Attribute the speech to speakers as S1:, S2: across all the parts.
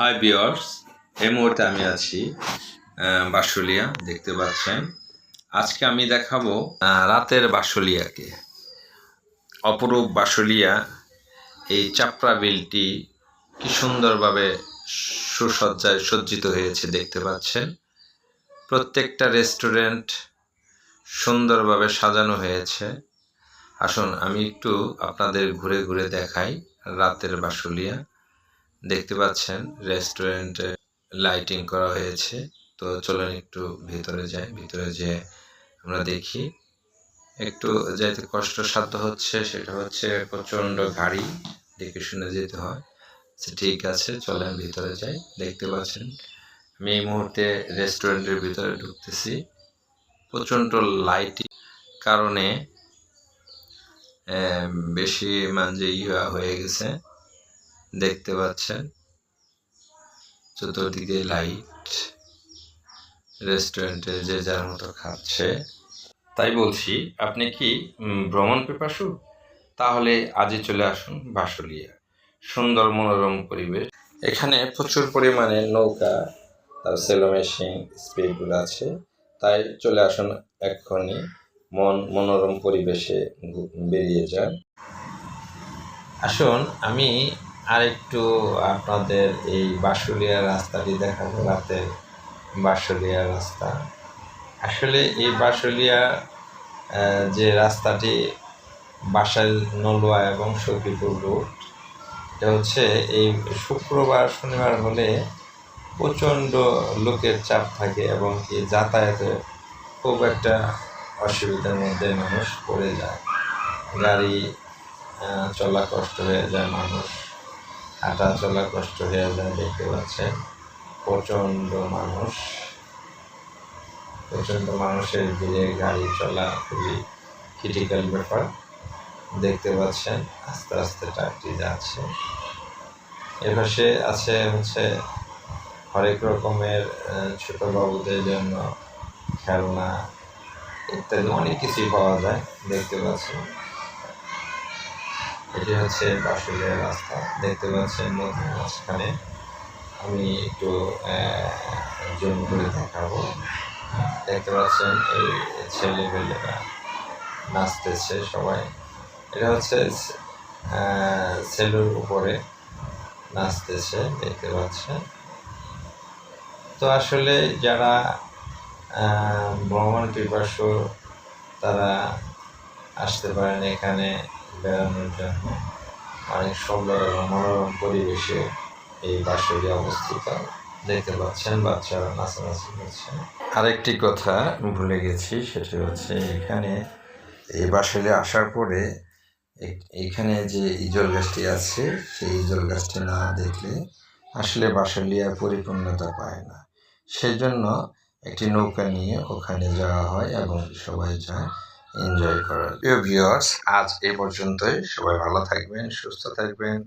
S1: High বিয়ার্স এই মুহূর্তে আমি আছি আহ, বাঁশুলিয়া দেখতে পাচ্ছেন। আজকে আমি দেখাবো রাতের বাঁশুলিয়াকে অপরূপ বাঁশুলিয়া এই চাপড়া বিলটি কি সুন্দরভাবে সুসজ্জায় সজ্জিত হয়েছে দেখতে পাচ্ছেন। প্রত্যেকটা রেস্টুরেন্ট সুন্দরভাবে সাজানো হয়েছে। আসুন আমি একটু আপনাদের ঘুরে ঘুরে দেখাই রাতের বাঁশুলিয়া দেখতে পাচ্ছেন রেস্টুরেন্টে লাইটিং করা হয়েছে। তো চলেন একটু ভিতরে যাই। ভিতরে যেয়ে আমরা দেখি। একটু যাইতে কষ্টসাধ্য হচ্ছে সেটা হচ্ছে প্রচণ্ড গাড়ি দেখে শুনে যেতে হয়। আচ্ছা, ঠিক আছে চলেন ভিতরে যাই। দেখতে পাচ্ছেন আমি এই মুহূর্তে রেস্টুরেন্টের ভিতরে ঢুকতেছি। প্রচণ্ড লাইটিং কারণে বেশি মানে ইয়া হয়ে গেছে। দেখতে পাচ্ছেন। চতুর্দিকে লাইট রেস্টুরেন্টে যে যার মতো খাচ্ছে। তাই বলছি, আপনি কি ভ্রমণ পিপাসু? তাহলে আজই চলে আসুন বাসুলিয়া। সুন্দর মনোরম পরিবেশ। এখানে প্রচুর পরিমাণে নৌকা, তার সেলো মেশিন স্পিডগুলো আছে। তাই চলে আসুন এক্ষুনি। মন, মনোরম পরিবেশে বেরিয়ে যান। আসুন, আমি আরেকটু আপনাদের এই বাঁশুলিয়া রাস্তাটি দেখাবো রাতের বাঁশুলিয়া রাস্তা। আসলে এই বাঁশুলিয়া যে রাস্তাটি বাসাইল নলুয়া এবং সখীপুর রোড, এটা হচ্ছে এই শুক্রবার, শনিবার হলে প্রচণ্ড লোকের চাপ থাকে এবং কি যাতায়াতে খুব একটা অসুবিধার মধ্যে মানুষ পড়ে যায়। গাড়ি চলা কষ্ট হয়ে যায় মানুষ। হাঁটা চলা কষ্ট হয়ে যায়, দেখতে পাচ্ছেন। প্রচণ্ড মানুষ। প্রচণ্ড মানুষের ভিড়ে গাড়ি চলা খুবই ক্রিটিক্যাল ব্যাপার। দেখতে পাচ্ছেন, আস্তে আস্তে ট্রাকটি যাচ্ছে। এপাশে আছে হচ্ছে হরেক রকমের ছোট বাবুদের জন্য খেলনা ইত্যাদি, অনেক কিছুই পাওয়া যায়, দেখতে পাচ্ছেন। এটি হচ্ছে বাসুলিয়া রাস্তা। দেখতে পাচ্ছেন মাঝখানে। আমি একটু জুম করে দেখাবো। দেখতে পাচ্ছেন এই ছেলেমেয়েরা নাচতেছে সবাই। এটা হচ্ছে সেলুর উপরে নাচতেছে, দেখতে পাচ্ছেন। তো আসলে যারা ভ্রমণ পিপাসু, তারা আসতে পারেন এখানে। বেড়ানোর জন্য অনেক সুন্দর এবং মনোরম পরিবেশে এই বাসটি অবস্থিত। দেখতে পাচ্ছেন, বাচ্চারা নাচানাচি করছে। আরেকটি কথা ভুলে গেছি, সেটা হচ্ছে এখানে, এই বাসলে আসার পরে এখানে যে ইজল গাছটি আছে, সেই ইজল গাছটি না দেখলে আসলে বাসলিয়া পরিপূর্ণতা পায় না। সেজন্য একটি নৌকা নিয়ে ওখানে যাওয়া হয় এবং সবাই যায়। এনজয় করার প্রিয় ভিউয়ার্স আজ এই পর্যন্তই। সবাই ভালো থাকবেন সুস্থ থাকবেন।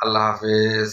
S1: আল্লাহ হাফেজ।